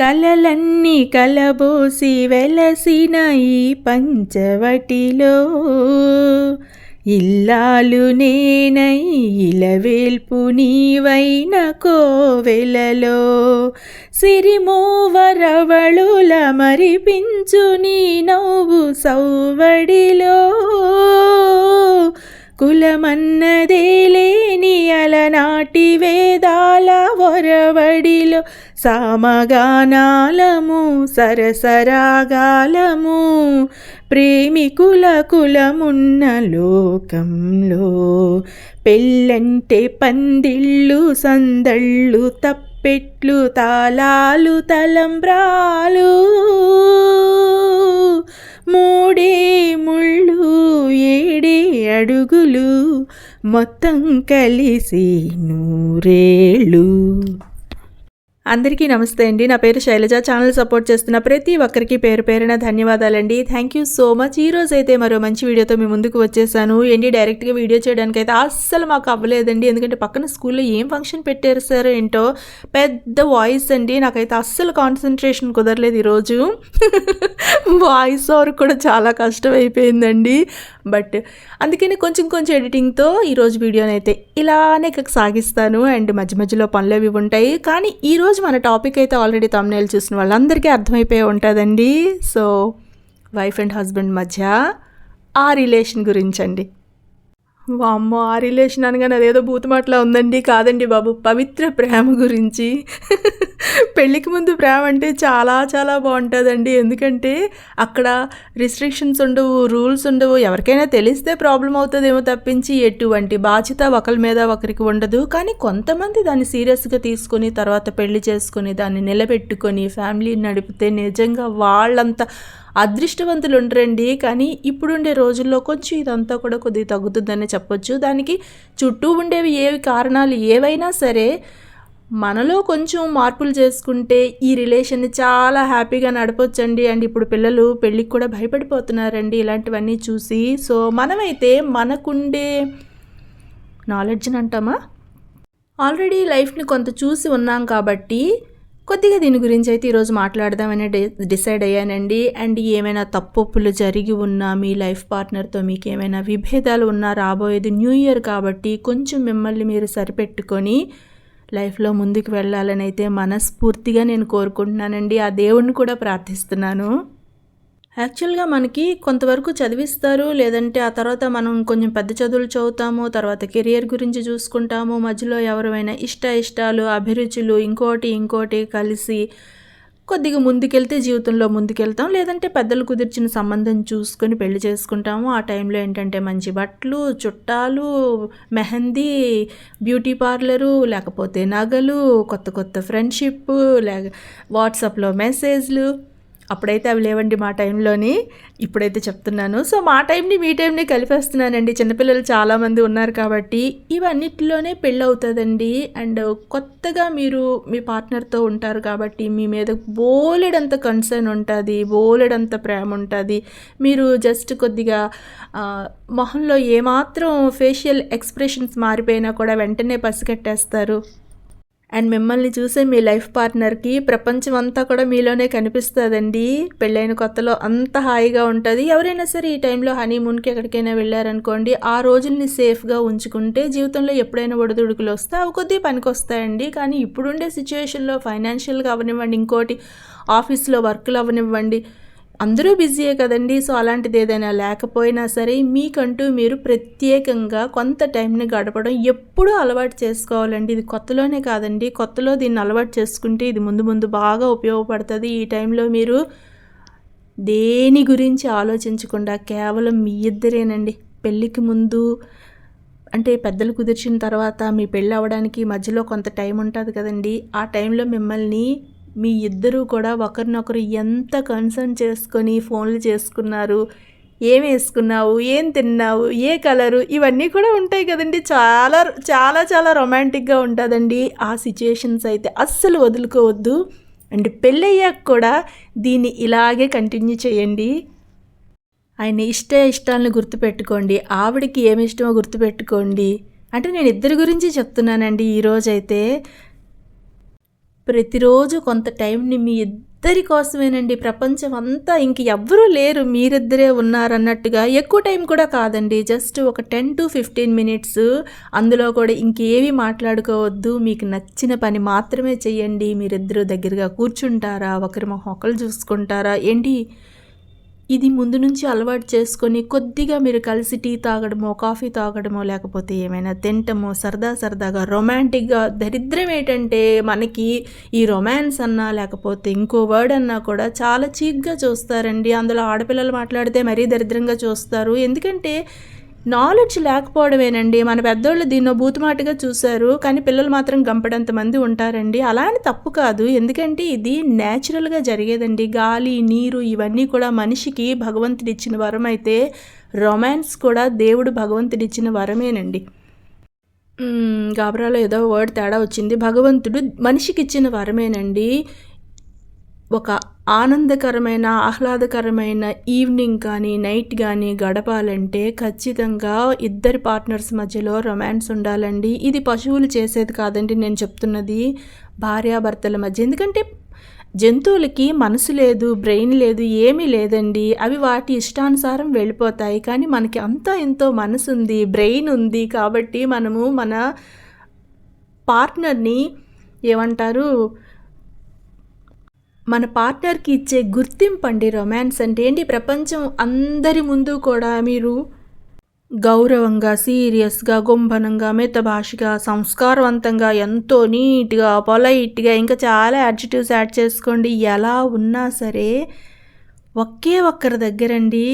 కలలన్నీ కలబోసి వెలసిన ఈ పంచవటిలో. ఇల్లాలు నేనై ఇలవేల్పు నీవైన కోవెలలో. సిరిమూవరవళుల మరిపించు నీ నవ్వు సౌవడిలో. కులమన్నదే లేని అలనాటి వేదాల వరవడిలో సామగానాలము సరసరాగాలము. ప్రేమికుల కులమున్న లోకంలో పెళ్ళంటే పందిళ్ళు సందళ్ళు తప్పెట్లు తాళాలు తలంబ్రాలు. మూడే ముళ్ళు ఏడే అడుగులు మొత్తం కలిసి నూరేళ్ళు. అందరికీ నమస్తే అండి. నా పేరు శైలజ. ఛానల్ సపోర్ట్ చేస్తున్న ప్రతి ఒక్కరికి పేరు పేరున ధన్యవాదాలండి. థ్యాంక్ యూ సో మచ్ ఈ రోజు అయితే మరో మంచి వీడియోతో మీ ముందుకు వచ్చేసాను. ఏంటి డైరెక్ట్గా వీడియో చేయడానికి అయితే అస్సలు మాకు అవ్వలేదండి. ఎందుకంటే పక్కన స్కూల్లో ఏం ఫంక్షన్ పెట్టారు సార్ ఏంటో పెద్ద వాయిస్ అండి. నాకైతే అస్సలు కాన్సన్ట్రేషన్ కుదరలేదు ఈరోజు వాయిస్ ఓవర్ కూడా చాలా కష్టం అయిపోయిందండి బట్ అందుకని కొంచెం కొంచెం ఎడిటింగ్తో ఈరోజు వీడియోనైతే ఇలానే సాగిస్తాను. అండ్ మధ్య మధ్యలో పనులు అవి ఉంటాయి. కానీ ఈరోజు మన టాపిక్ అయితే ఆల్రెడీ తమ్నేలు చూసిన వాళ్ళందరికీ అర్థమైపోయి ఉంటుందండి. సో వైఫ్ అండ్ హస్బెండ్ మధ్య ఆ రిలేషన్ గురించండి. వామ్మో ఆ రిలేషన్ అనగానే అదేదో భూతమాటలా ఉందండి కాదండి బాబు. పవిత్ర ప్రేమ గురించి. పెళ్ళికి ముందు ప్రేమ అంటే చాలా చాలా బాగుంటుందండి. ఎందుకంటే అక్కడ రిస్ట్రిక్షన్స్ ఉండవు రూల్స్ ఉండవు. ఎవరికైనా తెలిస్తే ప్రాబ్లం అవుతుందేమో తప్పించి ఎటువంటి బాధ్యత ఒకరి మీద ఒకరికి ఉండదు. కానీ కొంతమంది దాన్ని సీరియస్గా తీసుకొని తర్వాత పెళ్ళి చేసుకొని దాన్ని నిలబెట్టుకొని ఫ్యామిలీ నడిపితే నిజంగా వాళ్ళంతా అదృష్టవంతులు ఉండరండి కానీ ఇప్పుడుండే రోజుల్లో కొంచెం ఇదంతా కూడా కొద్దిగా తగ్గుతుందని చెప్పొచ్చు. దానికి చుట్టూ ఉండేవి ఏవి కారణాలు ఏవైనా సరే మనలో కొంచెం మార్పులు చేసుకుంటే ఈ రిలేషన్ని చాలా హ్యాపీగా నడపొచ్చండి. అండ్ ఇప్పుడు పిల్లలు పెళ్ళికి కూడా భయపడిపోతున్నారండి ఇలాంటివన్నీ చూసి. సో మనమైతే మనకుండే నాలెడ్జ్ని అంటామా ఆల్రెడీ లైఫ్ని కొంత చూసి ఉన్నాం కాబట్టి కొద్దిగా దీని గురించి అయితే ఈరోజు మాట్లాడదామని డిసైడ్ అయ్యానండి. అండ్ ఏమైనా తప్పొప్పులు జరిగి ఉన్నా మీ లైఫ్ పార్ట్నర్తో మీకు ఏమైనా విభేదాలు ఉన్నా రాబోయేది న్యూ ఇయర్ కాబట్టి కొంచెం మిమ్మల్ని మీరు సరిపెట్టుకొని లైఫ్లో ముందుకు వెళ్ళాలని అయితే మనస్ఫూర్తిగా నేను కోరుకుంటున్నానండి. ఆ దేవుణ్ణి కూడా ప్రార్థిస్తున్నాను. యాక్చువల్గా మనకి కొంతవరకు చదివిస్తారు లేదంటే ఆ తర్వాత మనం కొంచెం పెద్ద చదువులు చదువుతాము తర్వాత కెరియర్ గురించి చూసుకుంటాము మధ్యలో ఎవరైనా ఇష్ట ఇష్టాలు అభిరుచులు ఇంకోటి ఇంకోటి కలిసి కొద్దిగా ముందుకెళ్తే జీవితంలో ముందుకెళ్తాం లేదంటే పెద్దలు కుదిర్చిన సంబంధం చూసుకొని పెళ్ళి చేసుకుంటాము. ఆ టైంలో ఏంటంటే మంచి బట్టలు చుట్టాలు మెహందీ బ్యూటీ పార్లరు లేకపోతే నగలు కొత్త కొత్త ఫ్రెండ్షిప్ లేక వాట్సాప్లో మెసేజ్లు అప్పుడైతే అవి లేవండి మా టైంలోని. ఇప్పుడైతే చెప్తున్నాను. సో మా టైంని మీ టైంని కలిపేస్తున్నానండి. చిన్నపిల్లలు చాలామంది ఉన్నారు కాబట్టి ఇవన్నిటిలోనే పెళ్ళి అవుతుందండి అండ్ కొత్తగా మీరు మీ పార్ట్నర్తో ఉంటారు కాబట్టి మీ మీద బోలెడంత కన్సర్న్ ఉంటుంది బోలెడంత ప్రేమ ఉంటుంది. మీరు జస్ట్ కొద్దిగా మొహంలో ఏమాత్రం ఫేషియల్ ఎక్స్ప్రెషన్స్ మారిపోయినా కూడా వెంటనే పసిగట్టేస్తారు. అండ్ మిమ్మల్ని చూసే మీ లైఫ్ పార్ట్నర్కి ప్రపంచం అంతా కూడా మీలోనే కనిపిస్తుందండి. పెళ్ళైన కొత్తలో అంత హాయిగా ఉంటుంది. ఎవరైనా సరే ఈ టైంలో హనీమూన్కి ఎక్కడికైనా వెళ్ళారనుకోండి ఆ రోజుల్ని సేఫ్గా ఉంచుకుంటే జీవితంలో ఎప్పుడైనా ఒడిదుడుకులు వస్తే అవి కొద్దిగా పనికి వస్తాయండి కానీ ఇప్పుడుండే సిచ్యువేషన్లో ఫైనాన్షియల్గా అవనివ్వండి ఇంకోటి ఆఫీస్లో వర్క్లు అవనివ్వండి అందరూ బిజీయే కదండి. సో అలాంటిది ఏదైనా లేకపోయినా సరే మీకంటూ మీరు ప్రత్యేకంగా కొంత టైంని గడపడం ఎప్పుడూ అలవాటు చేసుకోవాలండి. ఇది కొత్తలోనే కాదండి. కొత్తలో దీన్ని అలవాటు చేసుకుంటే ఇది ముందు ముందు బాగా ఉపయోగపడుతుంది. ఈ టైంలో మీరు దేని గురించి ఆలోచించకుండా కేవలం మీ ఇద్దరేనండి. పెళ్ళికి ముందు అంటే పెద్దలు కుదిర్చిన తర్వాత మీ పెళ్ళి అవ్వడానికి మధ్యలో కొంత టైం ఉంటుంది కదండి. ఆ టైంలో మిమ్మల్ని మీ ఇద్దరూ కూడా ఒకరినొకరు ఎంత కన్సర్న్ చేసుకొని ఫోన్లు చేసుకున్నారు ఏం వేసుకున్నావు ఏం తిన్నావు ఏ కలరు ఇవన్నీ కూడా ఉంటాయి కదండి. చాలా చాలా చాలా రొమాంటిక్గా ఉంటుందండి. ఆ సిచ్యుయేషన్స్ అయితే అస్సలు వదులుకోవద్దు. అండ్ పెళ్ళయ్యాక కూడా దీన్ని ఇలాగే కంటిన్యూ చేయండి. ఆయన ఇష్ట ఇష్టాలను గుర్తుపెట్టుకోండి. ఆవిడకి ఏమి ఇష్టమో గుర్తుపెట్టుకోండి. అంటే నేను ఇద్దరి గురించి చెప్తున్నానండి ఈరోజైతే ప్రతిరోజు కొంత టైంని మీ ఇద్దరి కోసమేనండి. ప్రపంచం అంతా ఇంక ఎవ్వరూ లేరు. మీరిద్దరే ఉన్నారన్నట్టుగా ఎక్కువ టైం కూడా కాదండి. జస్ట్ ఒక టెన్ టు ఫిఫ్టీన్ మినిట్స్ అందులో కూడా ఇంకేవి మాట్లాడుకోవద్దు. మీకు నచ్చిన పని మాత్రమే చేయండి మీరిద్దరూ దగ్గరగా కూర్చుంటారా? ఒకరి మొహం ఒకరు చూసుకుంటారా? ఏంటి ఇది ముందు నుంచి అలవాటు చేసుకొని కొద్దిగా మీరు కలిసి టీ తాగడమో కాఫీ తాగడమో లేకపోతే ఏమైనా తింటమో సరదా సరదాగా రొమాంటిక్గా దరిద్రం ఏంటంటే మనకి ఈ రొమాన్స్ అన్నా లేకపోతే ఇంకో వర్డ్ అన్నా కూడా చాలా చీక్గా చూస్తారండి. అందులో ఆడపిల్లలు మాట్లాడితే మరీ దరిద్రంగా చూస్తారు. ఎందుకంటే నాలెడ్జ్ లేకపోవడమేనండి. మన పెద్దోళ్ళు దీన్నో బూతుమాటిగా చూశారు కానీ పిల్లలు మాత్రం గంపడంత మంది ఉంటారండి. అలా అని తప్పు కాదు. ఎందుకంటే ఇది న్యాచురల్గా జరిగేదండి. గాలి నీరు ఇవన్నీ కూడా మనిషికి భగవంతుడు ఇచ్చిన వరం అయితే రొమాన్స్ కూడా దేవుడు భగవంతుడిచ్చిన వరమేనండి. గాబరాలో ఏదో వర్డ్ తేడా వచ్చింది. భగవంతుడు మనిషికి ఇచ్చిన వరమేనండి. ఒక ఆనందకరమైన ఆహ్లాదకరమైన ఈవినింగ్ కానీ నైట్ కానీ గడపాలంటే ఖచ్చితంగా ఇద్దరి పార్ట్నర్స్ మధ్యలో రొమాన్స్ ఉండాలండి. ఇది పశువులు చేసేది కాదండి నేను చెప్తున్నది భార్యాభర్తల మధ్య. ఎందుకంటే జంతువులకి మనసు లేదు బ్రెయిన్ లేదు ఏమీ లేదండి. అవి వాటి ఇష్టానుసారం వెళ్ళిపోతాయి. కానీ మనకి అంతా ఎంతో మనసు ఉంది బ్రెయిన్ ఉంది కాబట్టి మనము మన పార్ట్నర్ని ఏమంటారు మన పార్ట్నర్కి ఇచ్చే గుర్తింపు అండి రొమాన్స్ అంటే ఏంటి? ప్రపంచం అందరి ముందు కూడా మీరు గౌరవంగా సీరియస్గా గుంభనంగా మితభాషగా సంస్కారవంతంగా ఎంతో నీట్గా పొలైట్గా ఇంకా చాలా యాడ్జిటివ్స్ యాడ్ చేసుకోండి. ఎలా ఉన్నా సరే ఒకే ఒక్కరి దగ్గరండి.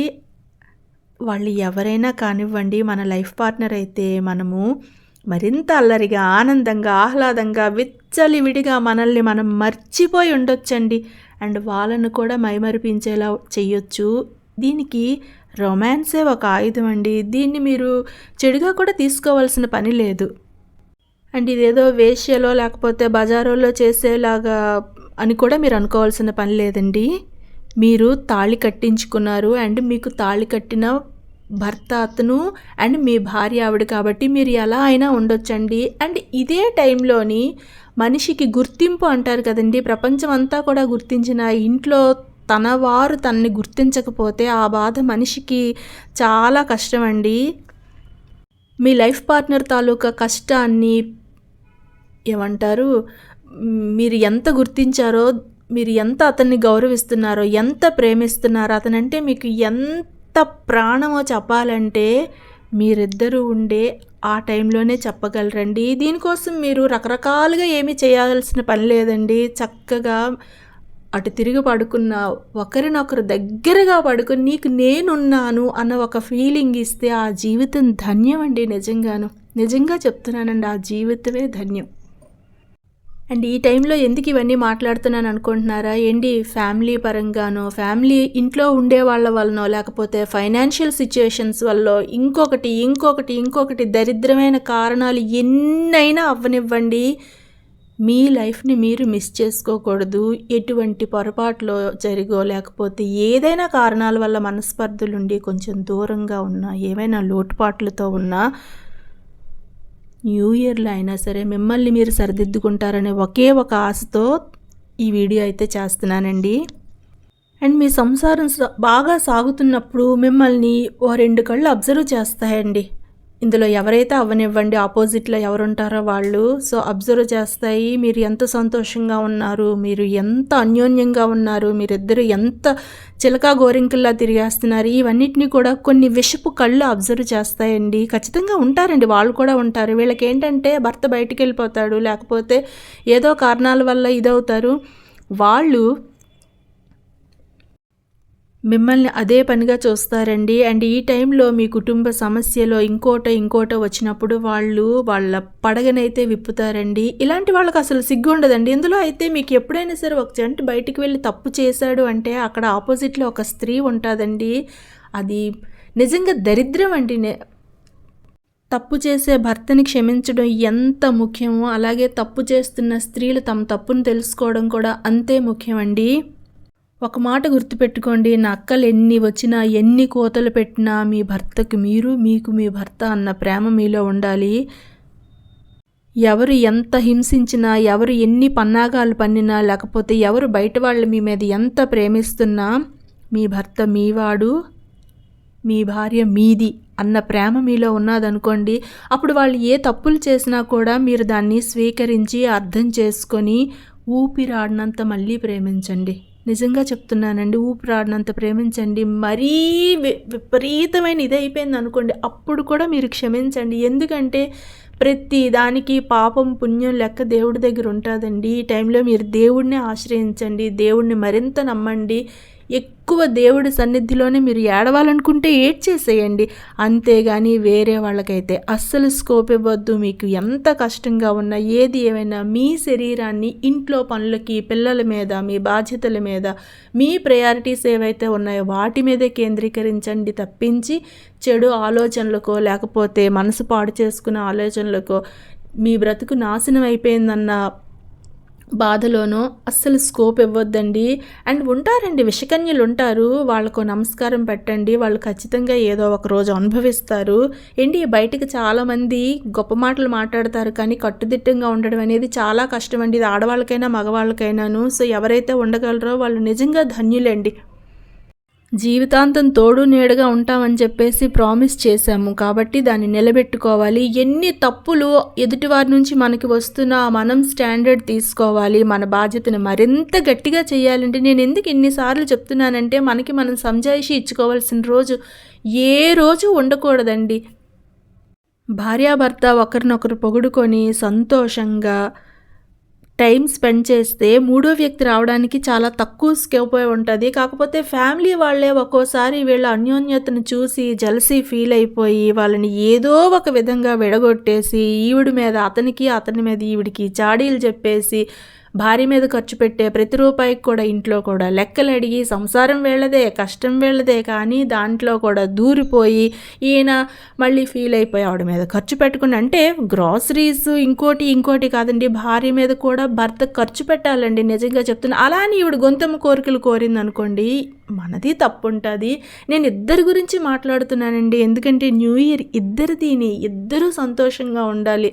వాళ్ళు ఎవరైనా కానివ్వండి మన లైఫ్ పార్ట్నర్ అయితే మనము మరింత అల్లరిగా ఆనందంగా ఆహ్లాదంగా విచ్చలివిడిగా మనల్ని మనం మర్చిపోయి ఉండొచ్చండి. అండ్ వాళ్ళను కూడా మైమరిపించేలా చెయ్యొచ్చు. దీనికి రొమాన్సే ఒక ఆయుధం అండి. దీన్ని మీరు చెడుగా కూడా తీసుకోవాల్సిన పని లేదు. అండ్ ఇదేదో వేష్యలో లేకపోతే బజారోలో చేసేలాగా అని కూడా మీరు అనుకోవాల్సిన పని లేదండి. మీరు తాళి కట్టించుకున్నారు అండ్ మీకు తాళి కట్టిన భర్త అతను అండ్ మీ భార్య ఆవిడ కాబట్టి మీరు ఎలా అయినా ఉండొచ్చండి. అండ్ ఇదే టైంలోని మనిషికి గుర్తింపు అంటారు కదండి. ప్రపంచం అంతా కూడా గుర్తించిన ఇంట్లో తన వారు తనని గుర్తించకపోతే ఆ బాధ మనిషికి చాలా కష్టం అండి మీ లైఫ్ పార్ట్నర్ తాలూకా కష్టాన్ని ఏమంటారు? మీరు ఎంత గుర్తించారో మీరు ఎంత అతన్ని గౌరవిస్తున్నారో ఎంత ప్రేమిస్తున్నారో అతనంటే మీకు ఎంత ఎంత ప్రాణమో చెప్పాలంటే మీరిద్దరూ ఉండే ఆ టైంలోనే చెప్పగలరండి. దీనికోసం మీరు రకరకాలుగా ఏమీ చేయాల్సిన పని లేదండి. చక్కగా అటు తిరిగి పడుకున్న ఒకరినొకరు దగ్గరగా పడుకుని నీకు నేనున్నాను అన్న ఒక ఫీలింగ్ ఇస్తే ఆ జీవితం ధన్యం అండి నిజంగాను. నిజంగా చెప్తున్నానండి ఆ జీవితమే ధన్యం. అండ్ ఈ టైంలో ఎందుకు ఇవన్నీ మాట్లాడుతున్నాను అనుకుంటున్నారా? ఏంటి ఫ్యామిలీ పరంగానో ఫ్యామిలీ ఇంట్లో ఉండే వాళ్ళ వల్లనో లేకపోతే ఫైనాన్షియల్ సిచ్యుయేషన్స్ వల్ల ఇంకొకటి ఇంకొకటి ఇంకొకటి దరిద్రమైన కారణాలు ఎన్నైనా అవ్వనివ్వండి. మీ లైఫ్ని మీరు మిస్ చేసుకోకూడదు. ఎటువంటి పొరపాట్లో జరిగో లేకపోతే ఏదైనా కారణాల వల్ల మనస్పర్ధలుండి కొంచెం దూరంగా ఉన్నా ఏమైనా లోటుపాట్లతో ఉన్నా న్యూ ఇయర్లో అయినా సరే మిమ్మల్ని మీరు సరిదిద్దుకుంటారనే ఒకే ఒక ఆశతో ఈ వీడియో అయితే చేస్తున్నానండి. అండ్ మీ సంసారం బాగా సాగుతున్నప్పుడు మిమ్మల్ని ఓ రెండు కళ్ళు అబ్జర్వ్ చేస్తాయండి. ఇందులో ఎవరైతే అవ్వనివ్వండి ఆపోజిట్లో ఎవరుంటారో వాళ్ళు సో అబ్జర్వ్ చేస్తాయి మీరు ఎంత సంతోషంగా ఉన్నారు మీరు ఎంత అన్యోన్యంగా ఉన్నారు మీరిద్దరు ఎంత చిలకా గోరింకల్లా తిరిగేస్తున్నారు ఇవన్నిటిని కూడా కొన్ని విషపు కళ్ళు అబ్జర్వ్ చేస్తాయండి. ఖచ్చితంగా ఉంటారండి వాళ్ళు కూడా ఉంటారు. వీళ్ళకి ఏంటంటే భర్త బయటికి వెళ్ళిపోతాడు లేకపోతే ఏదో కారణాల వల్ల ఇదవుతారు. వాళ్ళు మిమ్మల్ని అదే పనిగా చూస్తారండి. అండ్ ఈ టైంలో మీ కుటుంబ సమస్యలో ఇంకోట ఇంకోట వచ్చినప్పుడు వాళ్ళు వాళ్ళ పడగనైతే విప్పుతారండి. ఇలాంటి వాళ్ళకి అసలు సిగ్గు ఉండదండి ఇందులో అయితే మీకు ఎప్పుడైనా సరే ఒక జంట బయటికి వెళ్ళి తప్పు చేశాడు అంటే అక్కడ ఆపోజిట్లో ఒక స్త్రీ ఉంటుందండి. అది నిజంగా దరిద్రం అండి. తప్పు చేసే భర్తని క్షమించడం ఎంత ముఖ్యమో అలాగే తప్పు చేస్తున్న స్త్రీలు తమ తప్పును తెలుసుకోవడం కూడా అంతే ముఖ్యమండి. ఒక మాట గుర్తుపెట్టుకోండి నా అక్కలు ఎన్ని వచ్చినా ఎన్ని కోతలు పెట్టినా మీ భర్తకు మీరు మీకు మీ భర్త అన్న ప్రేమ మీలో ఉండాలి. ఎవరు ఎంత హింసించినా ఎవరు ఎన్ని పన్నాగాలు పన్నినా లేకపోతే ఎవరు బయట వాళ్ళు మీ మీద ఎంత ప్రేమిస్తున్నా మీ భర్త మీవాడు మీ భార్య మీది అన్న ప్రేమ మీలో ఉన్నదనుకోండి అప్పుడు వాళ్ళు ఏ తప్పులు చేసినా కూడా మీరు దాన్ని స్వీకరించి అర్థం చేసుకొని ఊపిరాడినంత మళ్ళీ ప్రేమించండి. నిజంగా చెప్తున్నానండి ఊపిరాడినంత ప్రేమించండి. మరీ విపరీతమైన ఇది అయిపోయింది అనుకోండి అప్పుడు కూడా మీరు క్షమించండి. ఎందుకంటే ప్రతి దానికి పాపం పుణ్యం లెక్క దేవుడి దగ్గర ఉంటుందండి. ఈ టైంలో మీరు దేవుడిని ఆశ్రయించండి దేవుడిని మరింత నమ్మండి. ఎక్కువ దేవుడి సన్నిధిలోనే మీరు ఏడవాలనుకుంటే ఏడ్చేసేయండి. అంతేగాని వేరే వాళ్ళకైతే అస్సలు స్కోప్ ఇవ్వద్దు. మీకు ఎంత కష్టంగా ఉన్నా ఏది ఏమైనా మీ శరీరాన్ని ఇంట్లో పనులకి పిల్లల మీద మీ బాధ్యతల మీద మీ ప్రయారిటీస్ ఏవైతే ఉన్నాయో వాటి మీదే కేంద్రీకరించండి తప్పించి చెడు ఆలోచనలకో లేకపోతే మనసు పాడు చేసుకున్న ఆలోచనలకో మీ బ్రతుకు నాశనం అయిపోయిందన్న బాధలోనో అస్సలు స్కోప్ ఇవ్వద్దండి. అండ్ ఉంటారండి విషకన్యలు ఉంటారు వాళ్ళకు నమస్కారం పెట్టండి. వాళ్ళు ఖచ్చితంగా ఏదో ఒక రోజు అనుభవిస్తారు. ఏంటి బయటకు చాలామంది గొప్ప మాటలు మాట్లాడతారు కానీ కట్టుదిట్టంగా ఉండడం అనేది చాలా కష్టం అండి ఇది ఆడవాళ్ళకైనా మగవాళ్ళకైనాను. సో ఎవరైతే ఉండగలరో వాళ్ళు నిజంగా ధన్యులండి. జీవితాంతం తోడు నీడగా ఉంటామని చెప్పేసి ప్రామిస్ చేశాము. కాబట్టి దాన్ని నిలబెట్టుకోవాలి. ఎన్ని తప్పులు ఎదుటివారి నుంచి మనకి వస్తున్నా మనం స్టాండర్డ్ తీసుకోవాలి. మన బాధ్యతను మరింత గట్టిగా చేయాలంటే నేను ఎందుకు ఎన్నిసార్లు చెప్తున్నానంటే మనకి మనం సంజాయిషి ఇచ్చుకోవాల్సిన రోజు ఏ రోజు ఉండకూడదండి. భార్యాభర్త ఒకరినొకరు పొగుడుకొని సంతోషంగా టైం స్పెండ్ చేస్తే మూడో వ్యక్తి రావడానికి చాలా తక్కువ స్కోప్ ఉంటుంది. కాకపోతే ఫ్యామిలీ వాళ్ళే ఒక్కోసారి వీళ్ళ అన్యోన్యతను చూసి జలసీ ఫీల్ అయిపోయి వాళ్ళని ఏదో ఒక విధంగా విడగొట్టేసి ఈవిడి మీద అతనికి అతని మీద ఈవిడికి చాడీలు చెప్పేసి భార్య మీద ఖర్చు పెట్టే ప్రతి రూపాయికి కూడా ఇంట్లో కూడా లెక్కలు అడిగి సంసారం వీళ్ళదే కష్టం వీళ్ళదే కానీ దాంట్లో కూడా దూరిపోయి ఈయన మళ్ళీ ఫీల్ అయిపోయి ఆవిడ మీద ఖర్చు పెట్టుకుని అంటే గ్రాసరీస్ ఇంకోటి ఇంకోటి కాదండి భార్య మీద కూడా భర్త ఖర్చు పెట్టాలండి. నిజంగా చెప్తున్నా అలా అని ఈవిడ గొంతమ్మ కోరికలు కోరింది అనుకోండి మనది తప్పు ఉంటుంది నేను ఇద్దరి గురించి మాట్లాడుతున్నానండి ఎందుకంటే న్యూ ఇయర్ ఇద్దరిదిని ఇద్దరూ సంతోషంగా ఉండాలి.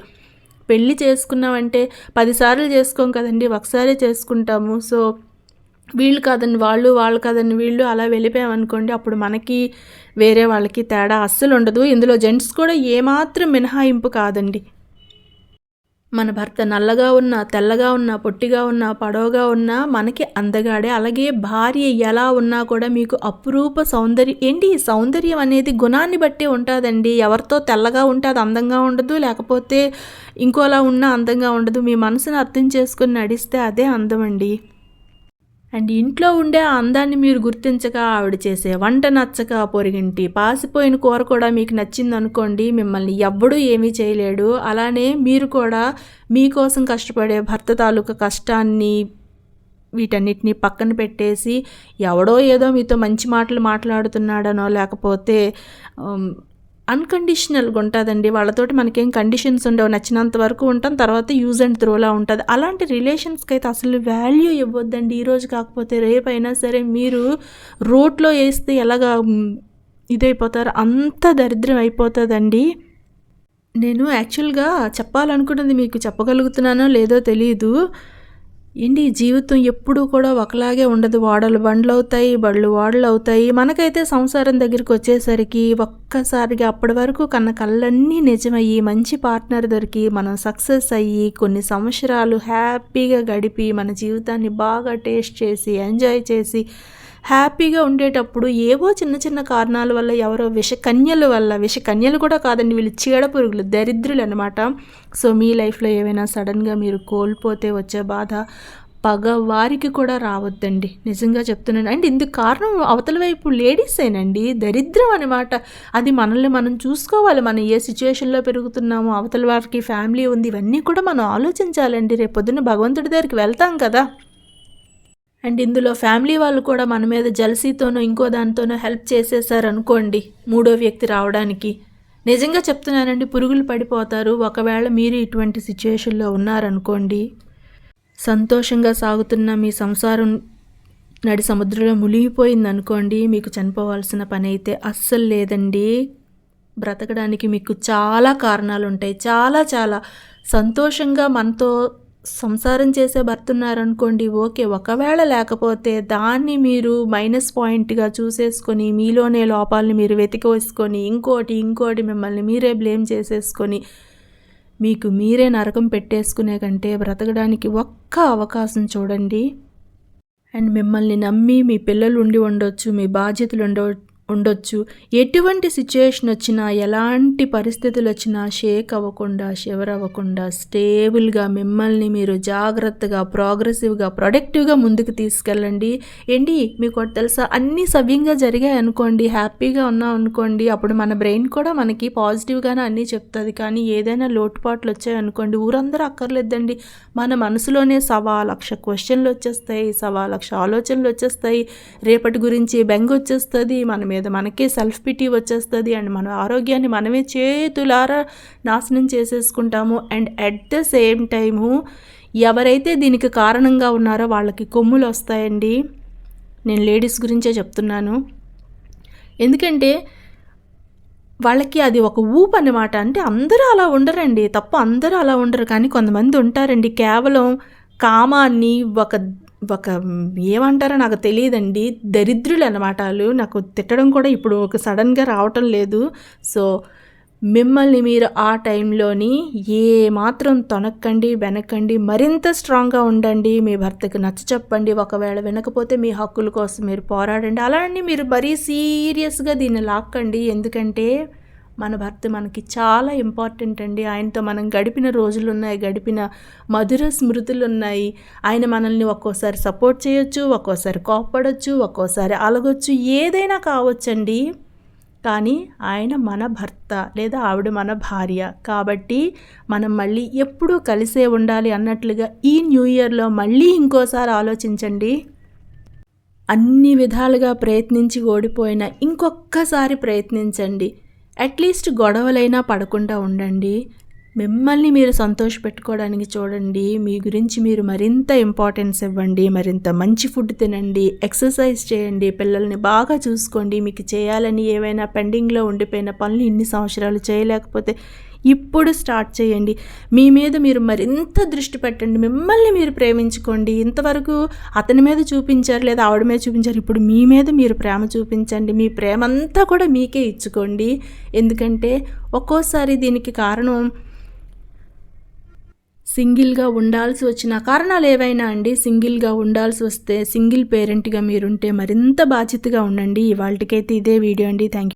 పెళ్ళి చేసుకున్నామంటే పదిసార్లు చేసుకోం కదండి ఒకసారి చేసుకుంటాము. సో వీళ్ళు కాదని వాళ్ళు వాళ్ళు కాదని వీళ్ళు అలా వెళ్ళిపోయామనుకోండి అప్పుడు మనకి వేరే వాళ్ళకి తేడా అస్సలు ఉండదు. ఇందులో జెంట్స్ కూడా ఏమాత్రం మినహాయింపు కాదండి. మన భర్త నల్లగా ఉన్నా తెల్లగా ఉన్నా పొట్టిగా ఉన్నా పొడవుగా ఉన్నా మనకి అందగాడే. అలాగే భార్య ఎలా ఉన్నా కూడా మీకు అపురూప సౌందర్యం ఏంటి సౌందర్యం అనేది గుణాన్ని బట్టి ఉంటుందండి. ఎవరితో తెల్లగా ఉంటే అది అందంగా ఉండదు లేకపోతే ఇంకోలా ఉన్నా అందంగా ఉండదు. మీ మనసును అర్థం చేసుకుని నడిస్తే అదే అందం అండి అండ్ ఇంట్లో ఉండే ఆ అందాన్ని మీరు గుర్తించక ఆవిడ చేసే వంట నచ్చక పొరిగింటి పాసిపోయిన కూర కూడా మీకు నచ్చింది అనుకోండి మిమ్మల్ని ఎవ్వడూ ఏమీ చేయలేడు. అలానే మీరు కూడా మీకోసం కష్టపడే భర్త తాలూకా కష్టాన్ని వీటన్నిటిని పక్కన పెట్టేసి ఎవడో ఏదో మీతో మంచి మాటలు మాట్లాడుతున్నాడనో లేకపోతే అన్కండిషనల్గా ఉంటుందండి. వాళ్ళతోటి మనకేం కండిషన్స్ ఉండవు. నచ్చినంత వరకు ఉంటాం తర్వాత యూజ్ అండ్ త్రోలా ఉంటుంది. అలాంటి రిలేషన్స్కి అయితే అసలు వాల్యూ ఇవ్వద్దండి. ఈరోజు కాకపోతే రేపైనా సరే మీరు రోడ్లో వేస్తే ఎలాగా ఇదైపోతారు? అంత దరిద్రం అయిపోతుందండి. నేను యాక్చువల్గా చెప్పాలనుకున్నది మీకు చెప్పగలుగుతున్నానో లేదో తెలియదు ఏంటి జీవితం ఎప్పుడూ కూడా ఒకలాగే ఉండదు? వాడలు బండ్లు అవుతాయి బళ్ళు వాడలు అవుతాయి మనకైతే సంసారం దగ్గరికి వచ్చేసరికి ఒక్కసారిగా అప్పటి వరకు కన్న కళ్ళన్నీ నిజమయ్యి మంచి పార్ట్నర్ దొరికి మనం సక్సెస్ అయ్యి కొన్ని సంవత్సరాలు హ్యాపీగా గడిపి మన జీవితాన్ని బాగా టేస్ట్ చేసి ఎంజాయ్ చేసి హ్యాపీగా ఉండేటప్పుడు ఏవో చిన్న చిన్న కారణాల వల్ల ఎవరో విషకన్యల వల్ల విషకన్యలు కూడా కాదండి వీళ్ళు చీడ పురుగులు దరిద్రులు అనమాట సో మీ లైఫ్లో ఏమైనా సడన్గా మీరు కోల్పోతే వచ్చే బాధ పగ వారికి కూడా రావద్దండి. నిజంగా చెప్తున్నాను. అండ్ ఇందుకు కారణం అవతల వైపు లేడీసేనండి దరిద్రం అనమాట అది మనల్ని మనం చూసుకోవాలి. మనం ఏ సిచ్యువేషన్లో పెరుగుతున్నామో అవతల వారికి ఫ్యామిలీ ఉంది ఇవన్నీ కూడా మనం ఆలోచించాలండి. రేపు పొద్దున్న భగవంతుడి దగ్గరికి వెళ్తాం కదా. అండ్ ఇందులో ఫ్యామిలీ వాళ్ళు కూడా మన మీద జలసీతోనో ఇంకో దానితోనో హెల్ప్ చేసేసారు అనుకోండి మూడో వ్యక్తి రావడానికి. నిజంగా చెప్తున్నానండి పురుగులు పడిపోతారు. ఒకవేళ మీరు ఇటువంటి సిచ్యుయేషన్లో ఉన్నారనుకోండి సంతోషంగా సాగుతున్న మీ సంసారం నడి సముద్రంలో మునిగిపోయింది అనుకోండి మీకు చనిపోవాల్సిన పని అయితే అస్సలు లేదండి. బ్రతకడానికి మీకు చాలా కారణాలు ఉంటాయి చాలా చాలా సంతోషంగా మనతో సంసారం చేసే భర్త ఉన్నారనుకోండి ఓకే ఒకవేళ లేకపోతే దాన్ని మీరు మైనస్ పాయింట్గా చూసేసుకొని మీలోనే లోపాలని మీరు వెతికివేసుకొని ఇంకోటి ఇంకోటి మిమ్మల్ని మీరే బ్లేమ్ చేసేసుకొని మీకు మీరే నరకం పెట్టేసుకునే కంటే బ్రతకడానికి ఒక్క అవకాశం చూడండి. అండ్ మిమ్మల్ని నమ్మి మీ పిల్లలు ఉండి ఉండొచ్చు మీ బాధ్యతలు ఉండవచ్చు ఉండొచ్చు. ఎటువంటి సిచ్యుయేషన్ వచ్చినా ఎలాంటి పరిస్థితులు వచ్చినా షేక్ అవ్వకుండా షివర్ అవ్వకుండా స్టేబుల్గా మిమ్మల్ని మీరు జాగ్రత్తగా ప్రోగ్రెసివ్గా ప్రొడక్టివ్గా ముందుకు తీసుకెళ్ళండి. ఏంటి? మీకు ఒకటి తెలుసా? అన్నీ సవ్యంగా జరిగాయి అనుకోండి హ్యాపీగా ఉన్నాం అనుకోండి అప్పుడు మన బ్రెయిన్ కూడా మనకి పాజిటివ్గానే అన్నీ చెప్తుంది. కానీ ఏదైనా లోటుపాట్లు వచ్చాయనుకోండి ఊరందరూ అక్కర్లేదండి. మన మనసులోనే సవా లక్ష క్వశ్చన్లు వచ్చేస్తాయి సవా లక్ష ఆలోచనలు వచ్చేస్తాయి. రేపటి గురించి బెంగ వచ్చేస్తుంది మనం మీద మనకే సెల్ఫ్ పిటీ వచ్చేస్తుంది అండ్ మన ఆరోగ్యాన్ని మనమే చేతులారా నాశనం చేసేసుకుంటాము. And at the same time ఎవరైతే దీనికి కారణంగా ఉన్నారో వాళ్ళకి కొమ్ములు వస్తాయండి. నేను లేడీస్ గురించే చెప్తున్నాను. ఎందుకంటే వాళ్ళకి అది ఒక ఊపు అనమాట అంటే అందరూ అలా ఉండరండి. తప్ప అందరూ అలా ఉండరు. కానీ కొంతమంది ఉంటారండి. కేవలం కామాన్ని ఒక ఒక ఏమంటారో నాకు తెలియదండి. దరిద్రులు అనమాట వాళ్ళు. నాకు తిట్టడం కూడా ఇప్పుడు ఒక సడన్గా రావటం లేదు. సో మిమ్మల్ని మీరు ఆ టైంలోని ఏ మాత్రం తొనక్కండి వెనక్కండి మరింత స్ట్రాంగ్గా ఉండండి. మీ భర్తకు నచ్చ చెప్పండి. ఒకవేళ వినకపోతే మీ హక్కుల కోసం మీరు పోరాడండి. అలాంటి మీరు మరీ సీరియస్గా దీన్ని లాక్కండి. ఎందుకంటే మన భర్త మనకి చాలా ఇంపార్టెంట్ అండి. ఆయనతో మనం గడిపిన రోజులు ఉన్నాయి గడిపిన మధుర స్మృతులు ఉన్నాయి ఆయన మనల్ని ఒక్కోసారి సపోర్ట్ చేయొచ్చు ఒక్కోసారి కోప్పడచ్చు ఒక్కోసారి అలగొచ్చు ఏదైనా కావచ్చండి. కానీ ఆయన మన భర్త లేదా ఆవిడ మన భార్య. కాబట్టి మనం మళ్ళీ ఎప్పుడూ కలిసే ఉండాలి అన్నట్లుగా ఈ న్యూ ఇయర్లో మళ్ళీ ఇంకోసారి ఆలోచించండి. అన్ని విధాలుగా ప్రయత్నించి ఓడిపోయిన ఇంకొక్కసారి ప్రయత్నించండి. అట్లీస్ట్ గొడవలైనా పడకుండా ఉండండి. మిమ్మల్ని మీరు సంతోష పెట్టుకోవడానికి చూడండి మీ గురించి మీరు మరింత ఇంపార్టెన్స్ ఇవ్వండి మరింత మంచి ఫుడ్ తినండి ఎక్సర్సైజ్ చేయండి పిల్లల్ని బాగా చూసుకోండి మీకు చేయాలని ఏవైనా పెండింగ్లో ఉండిపోయిన పనులు ఇన్ని సంవత్సరాలు చేయలేకపోతే ఇప్పుడు స్టార్ట్ చేయండి. మీ మీద మీరు మరింత దృష్టి పెట్టండి మిమ్మల్ని మీరు ప్రేమించుకోండి. ఇంతవరకు అతని మీద చూపించారు లేదా ఆవిడ మీద చూపించారు ఇప్పుడు మీ మీద మీరు ప్రేమ చూపించండి. మీ ప్రేమ అంతా కూడా మీకే ఇచ్చుకోండి. ఎందుకంటే ఒక్కోసారి దీనికి కారణం సింగిల్గా ఉండాల్సి వచ్చిన కారణాలు ఏవైనా అండి? సింగిల్గా ఉండాల్సి వస్తే సింగిల్ పేరెంట్గా మీరుంటే మరింత బాధ్యతగా ఉండండి. ఇవాళకైతే ఇదే వీడియో అండి. థ్యాంక్